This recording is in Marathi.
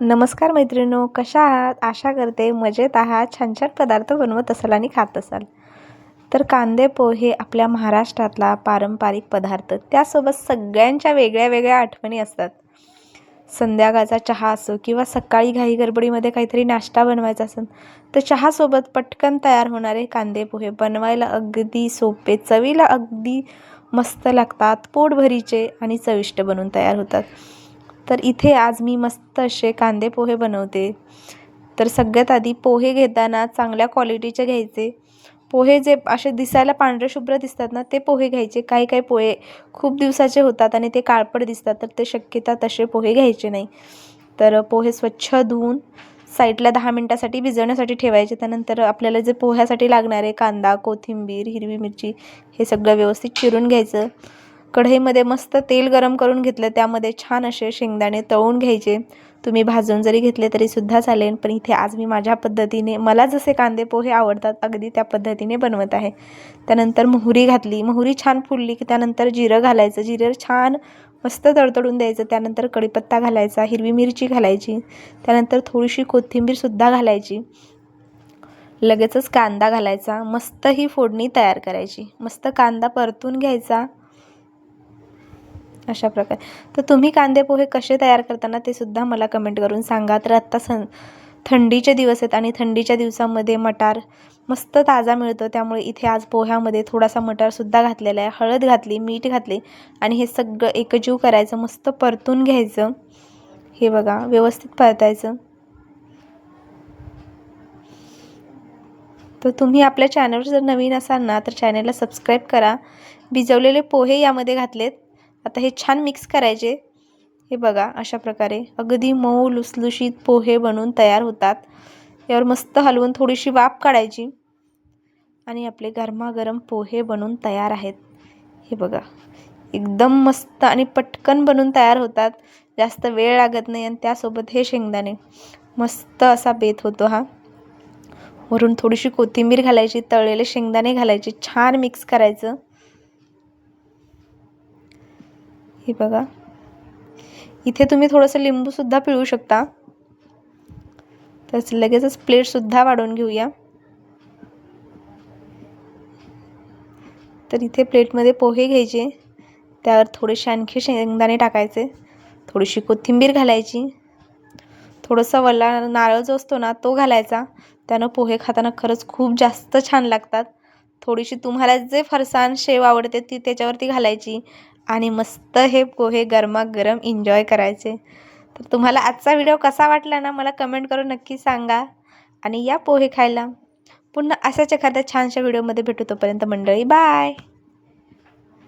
नमस्कार मैत्रिणो कशा आहात? आशा करते मजेत आहात. छान छान पदार्थ बनवत असाल आणि खात असाल. तर कांदे पोहे आपल्या महाराष्ट्रातला पारंपरिक पदार्थ. त्यासोबत सगळ्यांच्या वेगळ्या वेगळ्या आठवणी असतात. संध्याकाळचा चहा असो किंवा सकाळी घाई गडबडीमध्ये काहीतरी नाश्ता बनवायचा असेल तर चहासोबत पटकन तयार होणारे कांदे पोहे बनवायला अगदी सोपे चवीला अगदी मस्त लागतात पोटभरीचे आणि चविष्ट बनून तयार होतात. तर इथे आज मी मस्त असे कांदे पोहे बनवते. तर सगळ्यात आधी पोहे घेताना चांगल्या क्वालिटीचे घ्यायचे. पोहे जे असे दिसायला पांढरे शुभ्र दिसतात ना ते पोहे घ्यायचे. काही काही पोहे खूप दिवसाचे होतात आणि ते काळपट दिसतात तर ते शक्यता तसे पोहे घ्यायचे नाही. तर पोहे स्वच्छ धुवून साईडला दहा मिनटासाठी भिजवण्यासाठी ठेवायचे. त्यानंतर आपल्याला जे पोह्यासाठी लागणारे कांदा कोथिंबीर हिरवी मिरची हे सगळं व्यवस्थित चिरून घ्यायचं. कढईमध्ये मस्त तेल गरम करून घेतलं त्यामध्ये छान असे शेंगदाणे तळून घ्यायचे. तुम्ही भाजून जरी घेतले तरीसुद्धा चालेल पण इथे आज मी माझ्या पद्धतीने मला जसे कांदे पोहे आवडतात अगदी त्या पद्धतीने बनवत आहे. त्यानंतर मोहरी घातली. मोहरी छान फुलली की त्यानंतर जिरं घालायचं. जिरं छान मस्त तडतडून द्यायचं. त्यानंतर कढीपत्ता घालायचा हिरवी मिरची घालायची. त्यानंतर थोडीशी कोथिंबीरसुद्धा घालायची. लगेचच कांदा घालायचा. मस्त ही फोडणी तयार करायची. मस्त कांदा परतून घ्यायचा. अशा प्रकारे. तर तुम्ही कांदे पोहे कसे तयार करताना ते सुद्धा मला कमेंट करून सांगा. तर आत्ता सं थंडीचे दिवस आहेत आणि थंडीच्या दिवसामध्ये मटार मस्त ताजा मिळतो. त्यामुळे इथे आज पोह्यामध्ये थोडासा मटारसुद्धा घातलेला आहे. हळद घातली मीठ घातले आणि हे सगळं एकजीव करायचं मस्त परतून घ्यायचं. हे बघा व्यवस्थित परतायचं. तर तुम्ही आपल्या चॅनलवर जर नवीन असाल ना तर चॅनलला सबस्क्राईब करा. भिजवलेले पोहे यामध्ये घातलेत. आता हे छान मिक्स करायचे. हे बघा अशा प्रकारे. अगदी मऊ लुसलुशीत पोहे बनून तयार होतात. यावर मस्त हलवून थोडीशी वाफ काढायची. आणि आपले गरमागरम पोहे बनून तयार आहेत. हे बघा. एकदम मस्त आणि पटकन बनून तयार होतात. जास्त वेळ लागत नाही आणि त्यासोबत हे शेंगदाणे. मस्त असा बेत होतो हा. वरून थोडीशी कोथिंबीर घालायची तळलेले शेंगदाणे घालायचे. छान मिक्स करायचं. हे बघा. इथे तुम्ही थोडंसं लिंबूसुद्धा पिळू शकता. तर लगेचच प्लेटसुद्धा वाढवून घेऊया. तर इथे प्लेटमध्ये पोहे घ्यायचे. त्यावर थोडेसे आणखी शेंगदाणे टाकायचे. थोडीशी कोथिंबीर घालायची. थोडंसं वल्ला नारळ जो असतो ना तो घालायचा. त्यानं पोहे खाताना खरंच खूप जास्त छान लागतात. थोडीशी तुम्हाला जे फरसाण शेव आवडते ती त्याच्यावरती घालायची. आणि मस्त हे पोहे गरमागरम एन्जॉय करायचे. तर तुम्हाला आजचा व्हिडिओ कसा वाटला ना मला कमेंट करून नक्की सांगा. आणि या पोहे खायला पुन्हा अशाच एखाद्या छानशा व्हिडिओमध्ये भेटू तोपर्यंत मंडळी बाय